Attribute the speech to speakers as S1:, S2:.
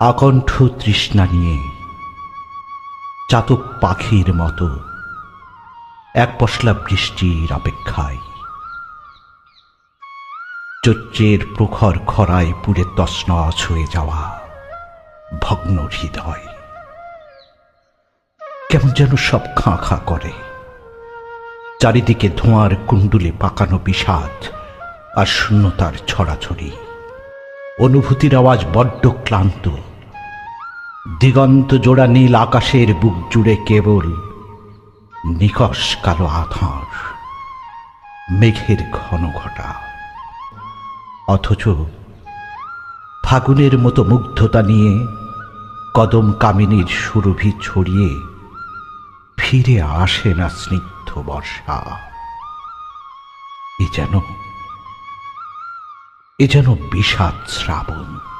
S1: আকণ্ঠ তৃষ্ণা নিয়ে চাতক পাখির মতো এক পশলা বৃষ্টির অপেক্ষায়। চৈত্রের প্রখর খরায় পুড়ে তসনস হয়ে যাওয়া ভগ্ন হৃদয়। কেমন যেন সব খাঁ খাঁ করে। চারিদিকে ধোঁয়ার কুণ্ডুলে পাকানো বিষাদ আর শূন্যতার ছড়াছড়ি। অনুভূতির আওয়াজ বড্ড ক্লান্ত। দিগন্ত জোড়া নীল আকাশের বুক জুড়ে কেবল নিকশ কালো আধার, মেঘের ঘন ঘটা। অথচ ফাগুনের মতো মুগ্ধতা নিয়ে কদম কামিনীর সুরভি ছড়িয়ে ফিরে আসে না স্নিগ্ধ বর্ষা। এ যেন এ যেন বিষাদ শ্রাবণ।